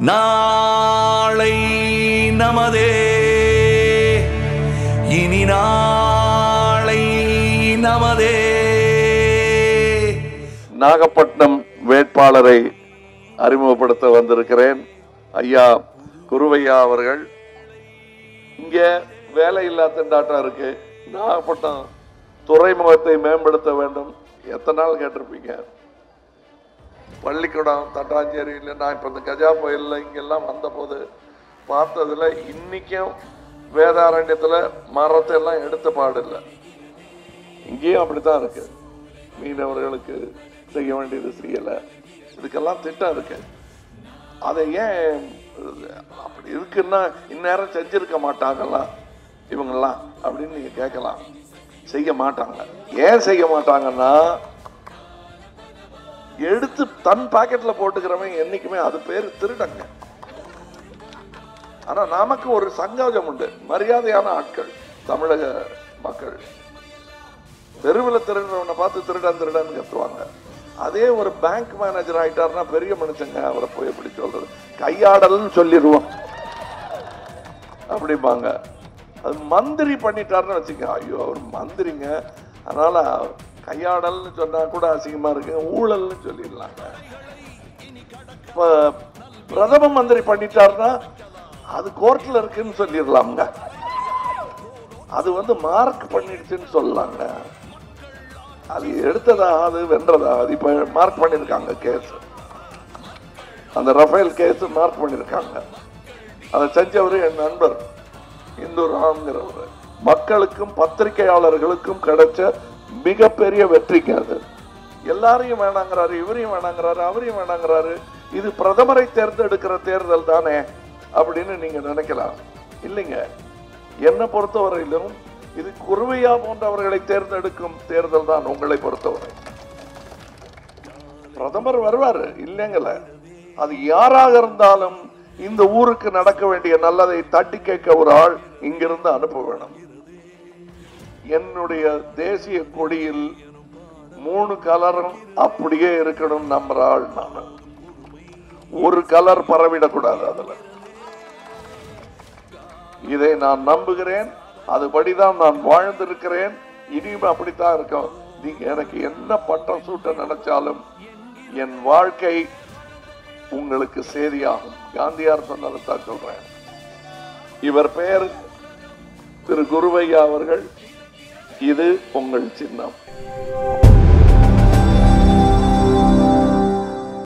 நாளை நமதே. இனி நாளை நமதே. நாகப்பட்டினம் வேட்பாளரை அறிமுகப்படுத்த வந்திருக்கிறேன். ஐயா குருவையா அவர்கள். இங்க வேலையில்லா திண்டாட்டம் இருக்கு. நாகப்பட்டினம் துறைமுகத்தை மேம்படுத்த வேண்டும். எத்தனை நாள் கேட்டிருப்பீங்க? பள்ளிக்கூடம் தட்டாஞ்சேரியில் நான் இப்போ இந்த கஜா புயலில் இங்கெல்லாம் வந்தபோது பார்த்ததுல இன்றைக்கும் வேதாரண்யத்தில் மரத்தை எல்லாம் எடுத்த பாடில்லை. இங்கேயும் அப்படி தான் இருக்குது மீனவர்களுக்கு செய்ய வேண்டியது செய்யலை. இதுக்கெல்லாம் திட்டம் இருக்கு. அதை ஏன் அப்படி இருக்குன்னா இந்நேரம் செஞ்சிருக்க மாட்டாங்களா? இவங்கெல்லாம் அப்படின்னு நீங்கள் கேட்கலாம். செய்ய மாட்டாங்க. ஏன் செய்ய மாட்டாங்கன்னா எடுத்து தன் பாக்கெட்டில் போட்டுக்கிறவன் என்றைக்குமே அது பேர் திருடங்க. ஆனால் நமக்கு ஒரு சங்கோஜம் உண்டு. மரியாதையான ஆட்கள் தமிழக மக்கள். தெருவில் திருடுறவனை பார்த்து திருடன் திருடன் கத்துவாங்க. அதே ஒரு பேங்க் மேனேஜர் ஆயிட்டாருன்னா பெரிய மனுஷங்க அவரை போய் எப்படி சொல்றது? கையாடல்னு சொல்லிடுவோம். அப்படிம்பாங்க. அது மந்திரி பண்ணிட்டாருன்னு வச்சுக்க ஐயோ அவர் மந்திரிங்க. அதனால கையாடல்னு சொன்னா கூட அசிங்கமா இருக்கு ஊழல்னு சொல்லிடலாங்க. இப்போ பிரதம மந்திரி பண்ணிட்டாருன்னா அது கோர்ட்டில் இருக்குன்னு சொல்லிடலாம்ங்க. அது வந்து மார்க் பண்ணிடுச்சுன்னு சொல்லலாங்க. அது எடுத்ததா அது வென்றதா அது இப்போ மார்க் பண்ணியிருக்காங்க கேஸ். அந்த ரஃபேல் கேஸ் மார்க் பண்ணியிருக்காங்க அதை செஞ்சவர் என் நண்பர் இந்து ராம்ங்கிறவர். மக்களுக்கும் பத்திரிகையாளர்களுக்கும் கிடைச்ச மிகப்பெரிய வெற்றிக்கு அது. எல்லாரையும் வேணாங்கிறாரு இவரையும் வேணாங்கிறாரு அவரையும் வேணாங்கிறாரு இது பிரதமரை தேர்ந்தெடுக்கிற தேர்தல் தானே அப்படின்னு நீங்க நினைக்கலாம். இல்லைங்க. என்னை பொறுத்தவரையிலும் இது குருவையா போன்றவர்களை தேர்ந்தெடுக்கும் தேர்தல் தான் உங்களை பொறுத்தவரை. பிரதமர் வருவாரு இல்லைங்கள அது யாராக இருந்தாலும் இந்த ஊருக்கு நடக்க வேண்டிய நல்லதை தட்டி கேட்க ஒரு ஆள் இங்கிருந்து அனுப்ப வேணும். என்னுடைய தேசிய கொடியில் மூணு கலரும் அப்படியே இருக்கணும் நம்புற ஆள் நான். ஒரு கலர் பரவிடக்கூடாது அதுல. இதை நான் நம்புகிறேன் அதுபடிதான் நான் வாழ்ந்திருக்கிறேன் இனியும் அப்படித்தான் இருக்கும். நீங்க எனக்கு என்ன பட்டம் சூட்ட நினைச்சாலும் என் வாழ்க்கை உங்களுக்கு சேதியாகும். காந்தியார் சொன்னதைத்தான் சொல்றேன். இவர் பெயர் திரு குருவையா அவர்கள் இது உங்கள் சின்னம்.